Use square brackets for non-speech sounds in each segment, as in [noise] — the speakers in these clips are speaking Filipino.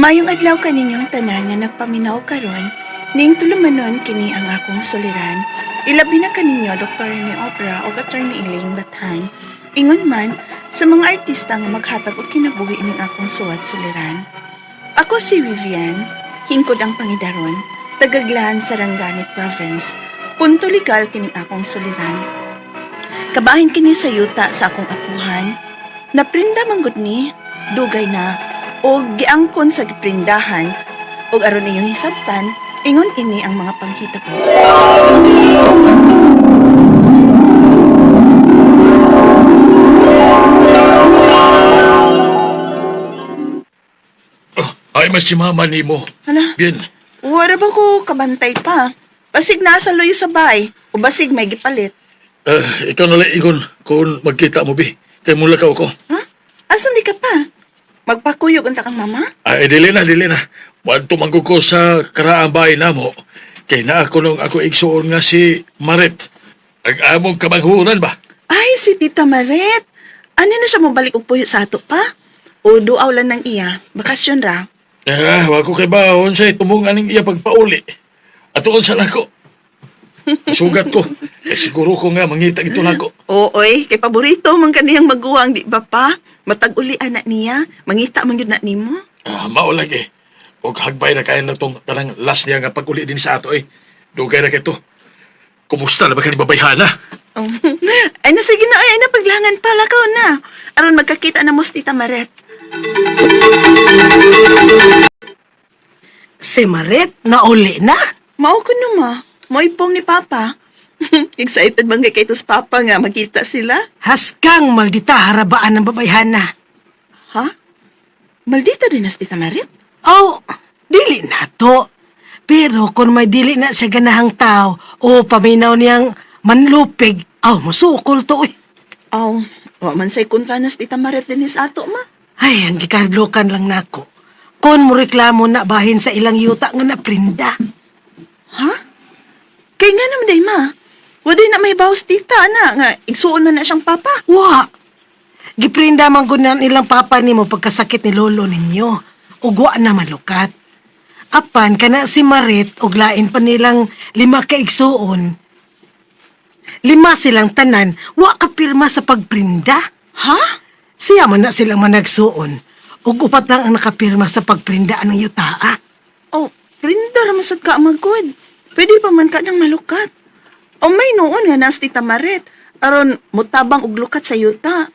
Mayong adlaw kaninyong tanan nga nagpaminaw karon, ning tulumanon kini ang akong suliran. Ilabi na kaninyo Dr. Rene Opera o Attorney Elaine Bathan. Ingon man sa mga artista nga maghatag og kinabuhi ning akong suwat suliran. Ako si Vivian, hingkod ang pangidaron, tagaglan sa Rangani Province. Punto legal kining akong suliran. Kabahin kini sa yuta sa akong apuhan. Naprinda manggod ni, dugay na, o giangkon sa giprindahan, o aron inyong hisabtan, ingon ini ang mga panghita po. Oh, ay, mas si mama ni mo. Hala, Bien, wala ba ko kabantay pa? Basig nasa loyo sa bay, o basig may gipalit. eh, ikaw na lang ingon kung magkita mo, bi. Kay mula ka ako. Ha? Asan di ka pa? Magpakuyog ang takang mama? Ay, dili na, dili na. Wan tumanggo ko sa karaang bahay na mo. Kay na ako nung ako igsuon nga si Maret. Ang among kamanghuran ba? Ay, si Tita Maret. Ano na siya mabalik og puyo sa ato pa? O duaw lang ng iya, bakasyon ra. Ah, wa ko kay baon sa tumong aning iya pagpauli. Atuon sa nako. [laughs] Sugat ko. Eh, siguro ko nga mangita ito nako. Ooy, kay paborito man kaniyang maguwang, di ba pa? Matag uli anak niya, mangita man yun na nimo. Ah, mao lagi. Og hagbay na kaya na tong kanang last niya nga pag-uli din sa ato eh. Dugay na kito. Kumusta na ba ka ni babayhana? Oh. [laughs] ay na sige na, ay, ay na paglangan pala ka na. Aron magkakita na mo si Tita Maret. Si Maret, nauli na. Mao ko no ma, moipong ni Papa. [laughs] Excited bang kay kay Papa nga makita sila? Haskang maldita harabaan ng babayhana. Ha? Maldita din na si Tita Maret? Oh, dili na to. Pero kung may dili na siya ganahang tao o paminaw niyang manlupig, aw, musukol to eh. Aw, wa man say kontra na si Tita Maret din is ato ma. Ay, ang gikadlokan lang nako. Kung mo reklamo na bahin sa ilang yuta nga naprinda. Ha? Kay nga naman day ma. Waday na may bawas tita na nga igsuon man na siyang papa. Wa! Giprinda man ko ng ilang papa nimo pagkasakit ni lolo ninyo. Ugwa na malukat. Apan kana si Marit ug lain pa nilang lima ka igsuon. Lima silang tanan, wa ka pirma sa pagprinda. Ha? Siya man na silang managsuon. Ug upat lang ang nakapirma sa pagprinda ng yutaa. Oh, rinda ra masad ka magkod. Pwede pa man ka nang malukat. O may noon nga nas tita Maret. Aron mutabang og lukat sa yuta.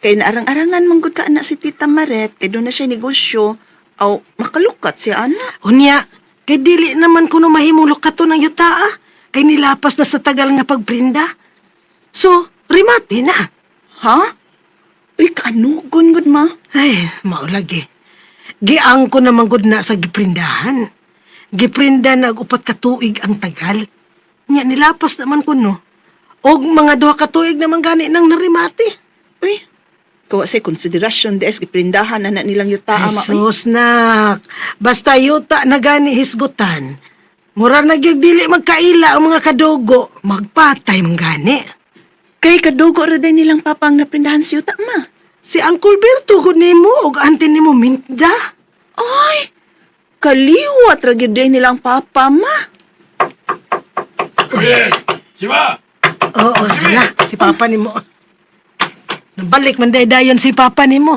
Kay naarang-arangan manggod ka na si tita Maret. Kay doon na siya negosyo. Aw, makalukat siya ana. Unya, kay dili naman kuno mahimong lukato ng yutaa. Kay nilapas na sa tagal nga pagprinda. So, rimati na. Ha? Uy, kanugon gud ma. Ay, maulagi. Giang ko naman gud na sa giprindahan. Giprinda na upat ka tuig ang tagal. Nya nilapas naman ko no. Og mga duha ka tuig naman gani nang narimati. Uy, kawa say konsiderasyon des giprindahan na na nilang yuta ama. Jesus nak. Basta yuta na gani hisgutan. Mura na dili magkaila ang mga kadugo. Magpatay man gani. Kay kadugo ra din nilang papang naprindahan si yuta ma. Si Uncle Berto gud nimo og auntie nimo Minda. Ay, kaliwat ra gyud din nilang papa ma. Siba! Oo, hala, si Papa ni mo. Nabalik man dayon si Papa ni mo.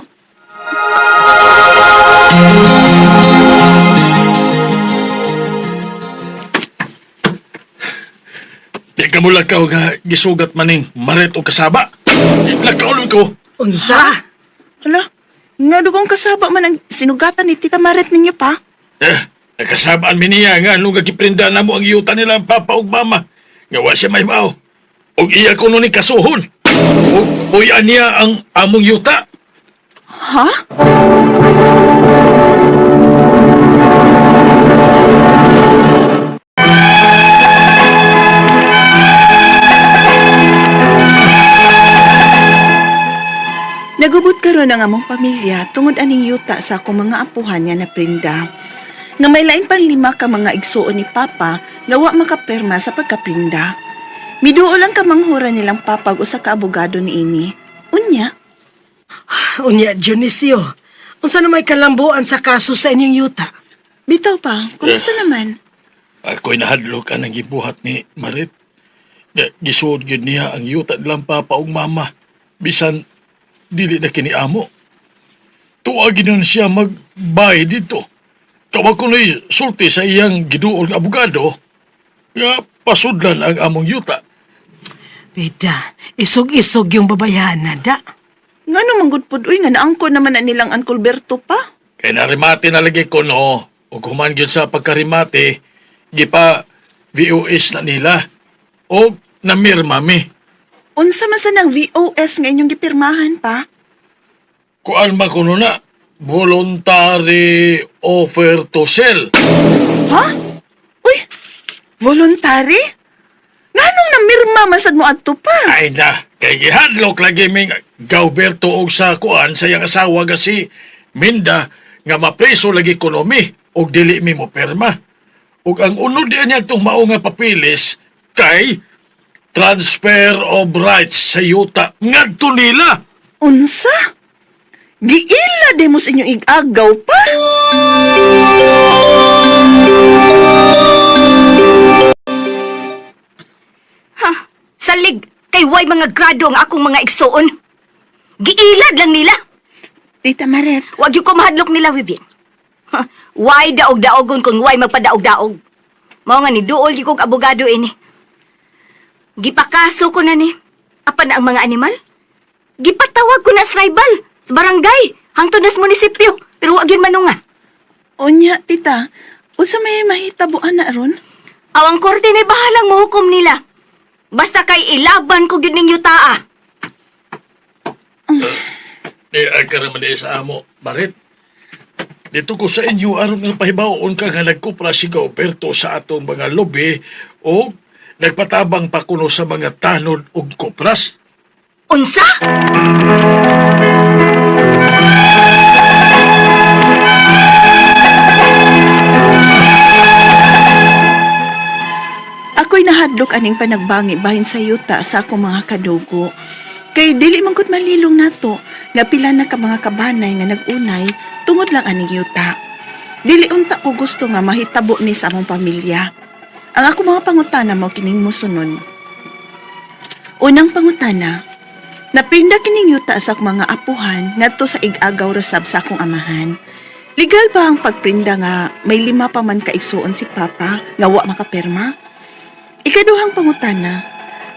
Di ka mula ka nga gisugat maning Maret o kasaba. Nakaulong ko. Unsa? Hala, nga dugong kasaba man ang sinugatan ni Tita Maret ninyo pa. Eh, nakasabaan mi niya nga nung gagiprinda na mo ang iyuta nila ang papa ug mama. Nga wa siya may mao. Og iya ko ni kasuhon. Ug puyan niya ang among yuta. Ha? Nagubot karon ang among pamilya tungod aning yuta sa akong mga apuhan nga na prinda. Nga may lain pang lima ka mga igsuon ni Papa nga wa makaperma sa pagkaprinda. Miduo lang ka manghura nilang papag usa ka abogado ni ini. Unya, [sighs] Unya, Dionisio. Unsa na may kalambuan sa kaso sa inyong yuta? Bitaw pa, kumusta Eh. naman? Ako'y nahadlok ang gibuhat ni Marit. Gisuod gyud niya ang yuta nilang papa ug mama. Bisan, dili na kini amo. Tuwagin nun siya magbay dito. Kawag ko na'y sulti sa iyang giduol nga abogado. Nga, pasudlan ang among yuta. Bida, isog-isog yung babayahan na da. Nga naman gud pud uy nga naangko naman na nilang Uncle Berto pa. Kay narimate na lagi ko no. Human gyud sa pagkarimate, gipa VOS na nila. O namirma mi. Unsa man sa nang VOS nga inyong gipirmahan pa? Kuan ba kuno na? Voluntary offer to sell. Ha? Uy, voluntary? Nganong namirma masad mo adto pa? Ay na, kay gihadlok lagi ming Gauberto og sa kuan sa iyang asawa nga si Minda nga mapreso lagi ekonomi og dili mi mo perma. Ug ang unod diyan niya itong mao nga papilis kay transfer of rights sa yuta ngadto nila. Unsa? Giila de mo sa inyong igagaw pa? Ha? Salig, kay way mga grado ang akong mga igsuon. Giilad lang nila. Tita Maret, Wag yung kumahadlok nila, Vivian. Ha? Way daog-daogon kung way magpadaog-daog. Mao nga ni duol yung kong abogado ini. Gipakaso ko na ni. Apa na ang mga animal? Gipatawag ko na sa tribal, sa barangay, hangtod na sa munisipyo. Pero wag yun manunga. unya tita, unsa may mahitabuan na ron? Awang korte ni bahalang mahukom nila. Basta kay ilaban ko gining yutaa. Di ay karaman sa amo, Barit. Dito ko sa inyo aron nga pahibaon ka nga nagkupra si Gauberto sa atong mga lobi o nagpatabang pa kuno sa mga tanod ug kupras. Unsa? Nahadlok aning panagbangi bahin sa yuta sa akong mga kadugo. Kay dili man malilong nato nga pila na ka mga kabanay nga nagunay tungod lang aning yuta. Dili unta ko gusto nga mahitabo ni sa among pamilya. Ang ako mga pangutana mo kining musunon. Unang pangutana, napinda kining yuta sa akong mga apuhan ngadto sa igagaw rasab sa akong amahan. Legal ba ang pagprinda nga may lima pa man kaigsuon si Papa nga wa makapirma? Ikaduhang pangutana,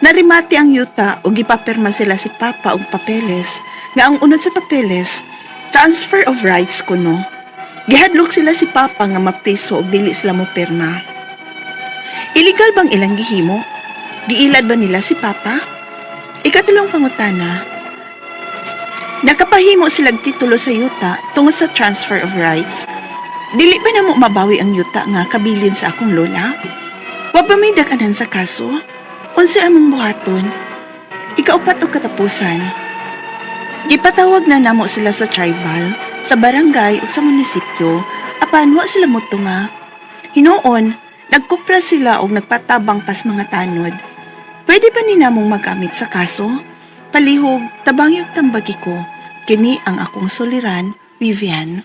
narimati ang yuta o gipapirma sila si Papa og papeles nga ang unod sa papeles, transfer of rights kuno. Gihadlok sila si Papa nga mapriso og dili sila mo pirma. Illegal bang ilang gihimo? Giilad ba nila si Papa? Ikatulong pangutana, nakapahimo silang titulo sa yuta tungod sa transfer of rights. Dili ba na mo mabawi ang yuta nga kabilin sa akong lola? Wa ba may daganan sa kaso? Unsa among buhaton? Ikaupat o katapusan. Gipatawag na namo sila sa tribal, sa barangay o sa munisipyo, apan wa sila moto nga. Hinoon, nagkupra sila og nagpatabang pas mga tanod. Pwede ba ni namong magamit sa kaso? Palihog, tabang yung tambagi ko. Kini ang akong soliran, Vivian.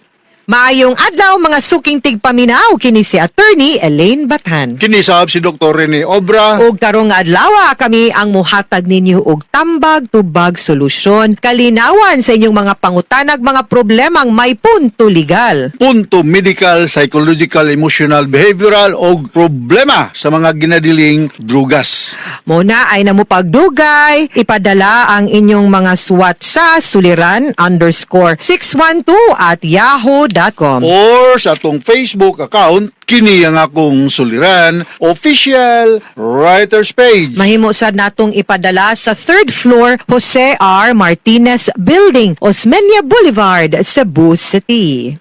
Maayong adlaw mga suking tigpaminaw kini si attorney Elaine Bathan. Kinisab si Dr. Rene Obra. Og karong nga adlaw kami ang muhatag ninyo og tambag tubag solusyon kalinawan sa inyong mga pangutanag mga problemang may punto legal. Punto medical, psychological, emotional, behavioral o problema sa mga ginadiling drugas. Muna ay namupagdugay, ipadala ang inyong mga suwat sa suliran underscore 612 at yahoo.com. Or sa atong Facebook account, kini ang akong suliran, official writer's page. Mahimo sad natong ipadala sa third floor Jose R. Martinez Building, Osmeña Boulevard, Cebu City.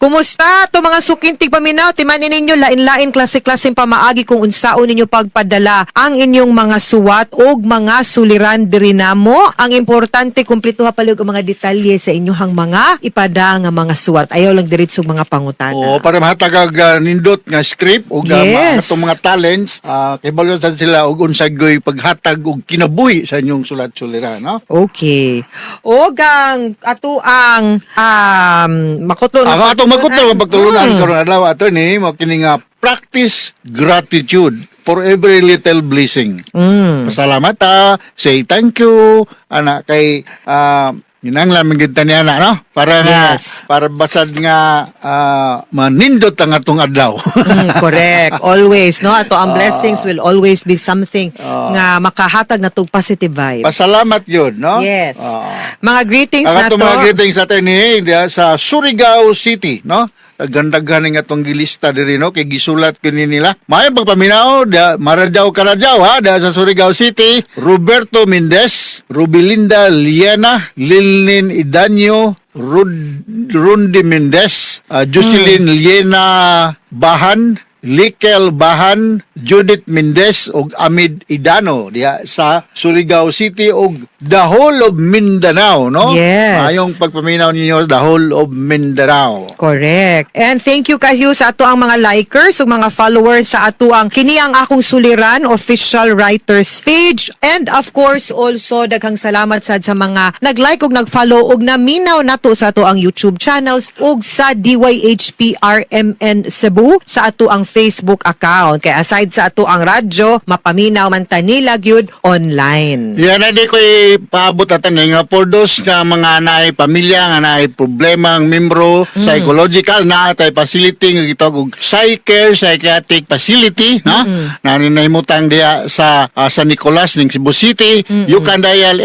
Kumusta to mga sukintig paminaw? Timanin ninyo lain-lain klase-klaseng pamaagi kung unsaon ninyo pagpadala ang inyong mga suwat o mga suliran diri namo. Ang importante kumpleto ha palug ang mga detalye sa inyong mga ipada nga mga suwat. Ayaw lang diretso mga pangutana. O para mahatagag uh, nindot nga script uh, Yes. mga atong mga talents uh, kay sa sila og unsay goy paghatag og kinabuhi sa inyong sulat-suliran no Okay. O gang ato ang um makuto Ako ato magkutlo ang pagtulunan Mm. karon adlaw ato ni mo kini nga practice gratitude for every little blessing. Mm. Pasalamat ta, say thank you ana kay uh, Ginanglan magid niya na, no? Para nga, Yes. para basad nga ah, manindot ang atong adlaw. Mm, correct. [laughs] Always, no? Ato ang blessings will always be something Ah. nga makahatag na tong positive vibes. Pasalamat yun, no? Yes. Ah. mga greetings Ang na to. mga greetings sa atin ni diya sa Surigao City, no? Gandaghan nga atong gilista diri no? Kay gisulat kini nila. May pagpaminaw da Marajaw Karajaw ha? Da sa Surigao City, Roberto Mendez, Rubilinda Liena, Lilnin Idanyo, Rud, Rundi Mendez, uh, Jocelyn Liena Bahan, Likel Bahan, Judith Mendez ug Amid Idano diya sa Surigao City ug the whole of Mindanao, no? Yes. Ayong pagpaminaw ninyo the whole of Mindanao. Correct. And thank you kayo sa ato ang mga likers ug mga followers sa ato ang kini ang akong suliran official writers page and of course also daghang salamat sad sa mga nag-like ug nag-follow ug naminaw nato sa ato ang YouTube channels ug sa DYHPRMN Cebu sa ato ang Facebook account. Kay aside sa ato ang radyo, mapaminaw man ta nila gyud online. Yan na di ko ipaabot natin eh, nga for those nga mga naay pamilya nga naay problema ang membro psychological na tay facility nga gitawag og psycare psychiatric facility no na ninahimutang diya sa ah, San Nicolas ning Cebu City. You can dial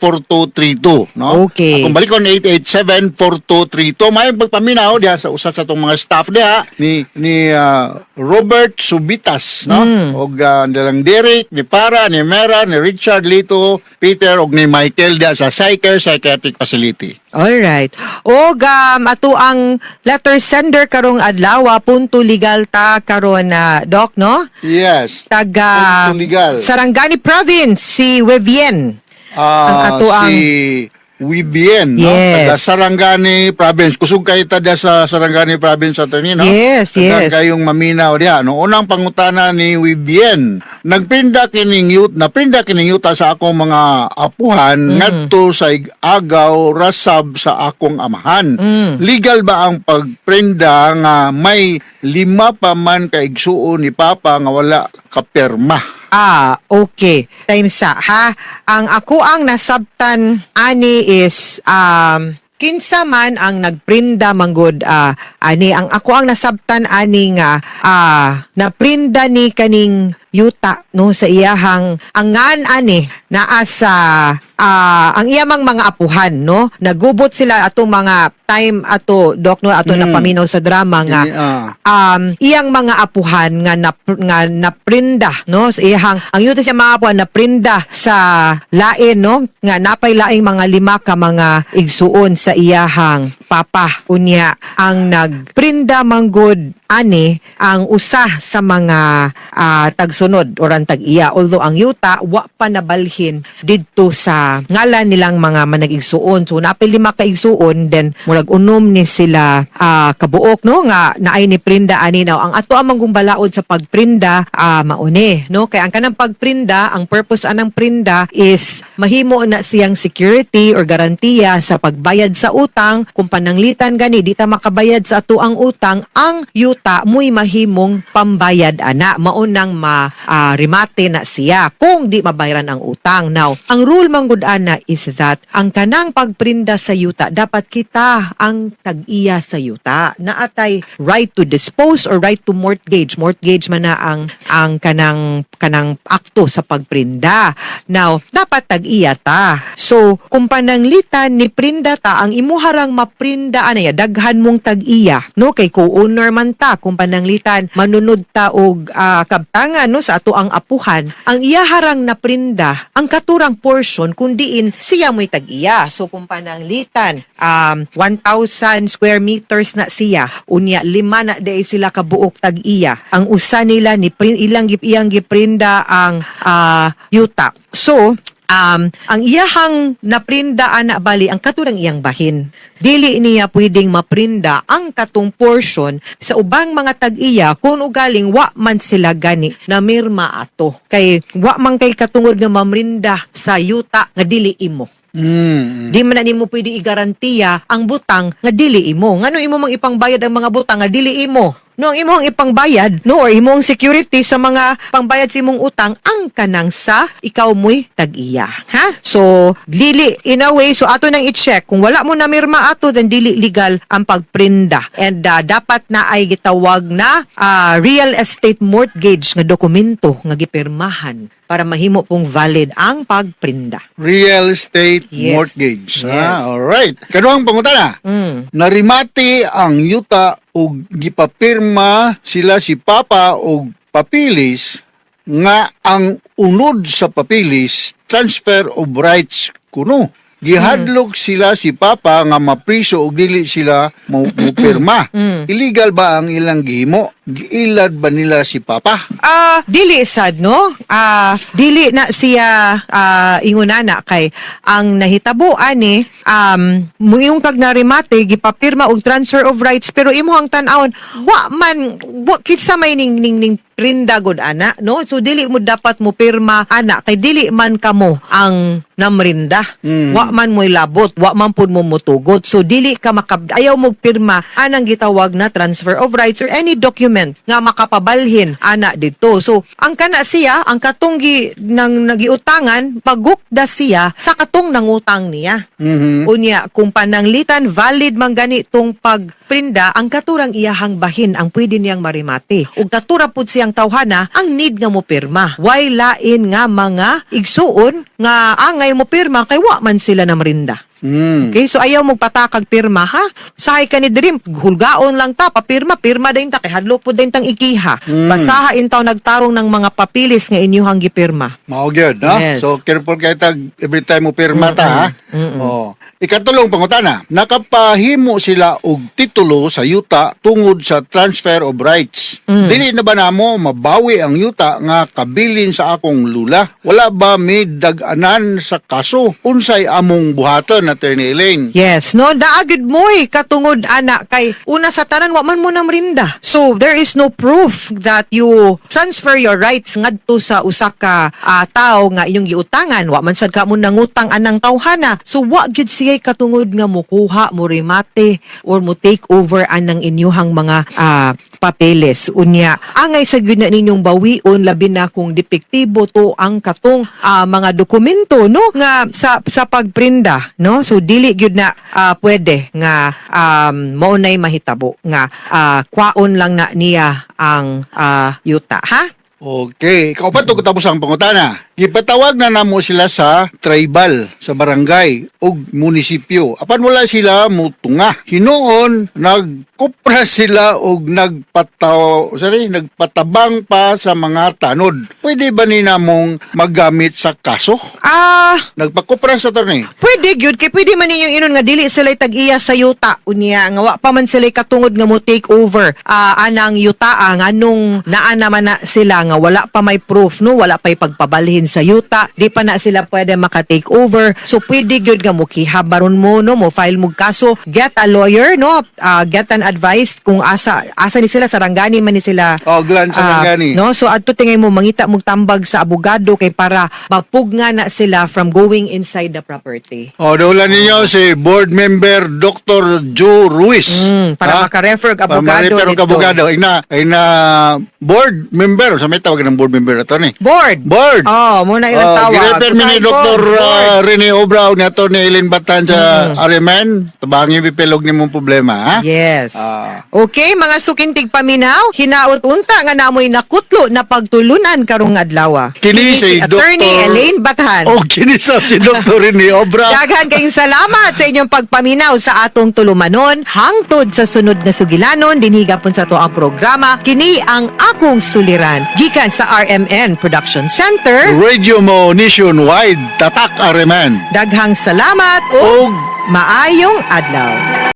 887-4232 no? Okay. Akong balikon 887-4232 may pagpaminaw diya sa usa sa tong mga staff diha ni ni ah, Robert Subitas no og ah, nilang Derek ni Para ni Mera ni Richard Lito Peter og ni Michael diya sa Psycher Psychiatric Facility Alright. O um, ato ang letter sender karong adlaw punto legal ta karon na doc no? yes Taga Punto legal. Sarangani province si Wevien. Ah, Ang ato ang- si Wibien, no? Yes. Taga Sarangani Province. Kusog kayo tada sa Sarangani Province ato ni, no? Yes, Taga yes. kayong maminaw diya. No, unang pangutana ni Wibien. Nagprinda kining youth, naprinda kining youth sa akong mga apuhan Mm. ngadto sa agaw rasab sa akong amahan. Mm. Legal ba ang pagprinda nga may lima pa man ka igsuon ni Papa nga wala kapirma? Ah, okay. Time sa ha. Ang ako ang nasabtan ani is um kinsa man ang nagprinda manggod ah, ani ang ako ang nasabtan ani nga ah naprinda ni kaning yuta no sa iyahang angan ani naa sa ah, ang iyamang mga apuhan no nagubot sila ato mga time ato dok no ato Mm. napaminaw sa drama nga ah. um iyang mga apuhan nga nap, nga naprinda no sa iyang ang yuta siya mga apuhan naprinda sa lain no nga napay laing mga lima ka mga igsuon sa iyahang papa unya ang nagprinda manggod ani ang usa sa mga ah, tagsunod or ang tag-iya. Although ang yuta wa pa nabalhin didto sa ngalan nilang mga manag-igsuon. So napay lima ka igsuon then murag unom ni sila ah, kabuok no? Nga naay ni prinda ani. Now ang ato amang gumbalaod sa pagprinda ah, mauni no? Kay ang kanang pagprinda ang purpose anang prinda is mahimo na siyang security or garantiya sa pagbayad sa utang. Kung pananglitan gani di ta makabayad sa ato ang utang. Ang yuta muy mahimong pambayad ana. Maunang ma ah, remate na siya kung di mabayaran ang utang. Now ang rule manggud ana is that ang kanang pagprinda sa yuta dapat kita ang tag-iya sa yuta. Na atay right to dispose or right to mortgage. Mortgage man na ang ang kanang kanang akto sa pagprinda. Now dapat tag-iya ta. So kung pananglitan ni prinda ta ang imuharang maprinda ana daghan mong tag-iya. No kay co-owner man ta kung pananglitan manunod ta og ah, kabtangan no sa ato ang apuhan. Ang iyaharang na prinda ang katurang portion kundiin siya mo'y tag-iya. So kung pananglitan um 1,000 square meters na siya unya lima na day sila kabuok tag-iya. Ang usa nila ni prin, ilang gip iyang giprinda ang ah, yuta. So um, ang iyahang naprinda ana bali ang katurang iyang bahin. Dili niya pwedeng maprinda ang katong portion sa ubang mga tag-iya kung ugaling wa man sila gani na mirma ato. Kay wa man kay katungod nga mamrinda sa yuta nga dili imo. Mm. Di man na nimo pwede igarantiya ang butang nga dili imo. Ngano imo mang ipangbayad ang mga butang nga dili imo? No, ang imo ang ipangbayad, no, or imo ang security sa mga pangbayad sa imong utang ang kanang sa ikaw mo'y tag-iya. Ha? So, dili, in a way, so ato nang i-check. Kung wala mo na mirma ato, then dili legal ang pagprinda. And uh, dapat na ay gitawag na ah, real estate mortgage nga dokumento nga gipirmahan para mahimo pong valid ang pagprinda. Real estate Yes. mortgage. Yes. Ah, alright. Kaduhang pangutana. Mm. Narimati ang yuta og gipapirma sila si Papa og papilis nga ang unod sa papilis transfer of rights kuno. Gihadlok sila si Papa nga mapriso og dili sila mo [clears throat] pirma. Illegal ba ang ilang gihimo? Giilad ba nila si Papa? Ah, dili sad no. Ah, dili na siya ah ingunana kay ang nahitabo ani um muyong kag narimate gipapirma og transfer of rights pero imo ang tan-awon wa man wa kitsa may ning ning ning prinda gud ana no so dili mo dapat mo pirma ana kay dili man kamo ang namrinda Mm. wa man mo'y labot wa man pud mo mutugot so dili ka makab ayaw mo pirma anang gitawag na transfer of rights or any document nga makapabalhin ana dito so ang kana siya ang katunggi ng nagiutangan pagukda siya sa katong nangutang niya Mhm. Unya, kung pananglitan, valid man gani tong pagprinda, ang katurang iyahang bahin ang pwede niyang marimati. Ug katura pud siyang tawhana, ang need nga mo pirma. Why lain nga mga igsuon nga angay mo pirma kay wa man sila namrinda. Mm. Okay, so ayaw mo patakag pirma ha. Sahay ka ni Dream, hulgaon lang ta, papirma, pirma din ta, kay hadlok po din tang ikiha. Basahain taw nagtarong ng mga papilis nga inyuhang gipirma. Mao gyud, no? Yes. So careful kay tag every time mo pirma ta, ha. Oh. Ikatulong pangutana, nakapahimo sila og titulo sa yuta tungod sa transfer of rights. Dili na ba namo mabawi ang yuta nga kabilin sa akong lula? Wala ba may dag-anan sa kaso? Unsay among buhaton Attorney Elaine? Yes, no, daagid mo'y katungod ana kay una sa tanan wa man mo namrinda. So there is no proof that you transfer your rights ngadto sa usa ka ah, tao nga inyong giutangan. Wa man sad ka mo nangutang anang tawhana. So wa gyud siya katungod nga mukuha mo remate or mo take over anang inyuhang mga ah, papeles. Unya, angay sa gyud na ninyong bawion labi na kung depektibo to ang katong ah, mga dokumento no nga sa sa pagprinda no so dili gyud na ah, pwede nga um, maunay mahitabo nga ah, kwaon lang na niya ang ah, yuta ha? Okay, ikaw pa to tapos ang pangutana. Gipatawag na namo sila sa tribal, sa barangay ug munisipyo. Apan wala sila mutunga. Hinuon nagkupra sila og nagpataw, sorry, nagpatabang pa sa mga tanod. Pwede ba ni namong maggamit sa kaso? ah Nagpakupra sa torne. Pwede gyud kay pwede man ninyong inon nga dili sila tag-iya sa yuta unya nga wa pa man sila katungod nga mo take over ah, anang yuta nga nung naa naman na sila nga wala pa may proof no wala pa pagpabalhin sa yuta di pa na sila pwede maka take over so pwede gyud nga mo kihabaron mo no mo file mo kaso get a lawyer no Ah, get an advice kung asa asa ni sila sarangani man ni sila Oh, Glan sa Ah, Langani. no so adto tingay mo mangita mog tambag sa abogado kay para mapugna na sila from going inside the property. O, daulan ninyo si board member Dr. Joe Ruiz. Mm, para Ha? maka-refer ka Para abogado ma-refer ka nito. abogado. Ay na, ay na board member. Sa may tawag ng board member na to ni. Board. Board. Oh, muna ilang Oh, tawag. Girefer mi ni Dr. uh, Rene Obrao ni Atty. Eileen Batan sa Ariman. Tabangin bipilog ni mong problema, ha? Yes. Ah. Okay, mga sukintig paminaw, hinaot unta nga namoy nakutlo na pagtulunan karong adlaw. Kini si Attorney Dr. Elaine Bathan. Oh, kinisap si Dr. Rene Obrao. Daghan kayong salamat sa inyong pagpaminaw sa atong tulumanon hangtod sa sunod na sugilanon dinhiga pun sa to ang programa kini ang akong suliran gikan sa RMN Production Center Radio mo nationwide. Tatak Ariman. daghang salamat ug maayong adlaw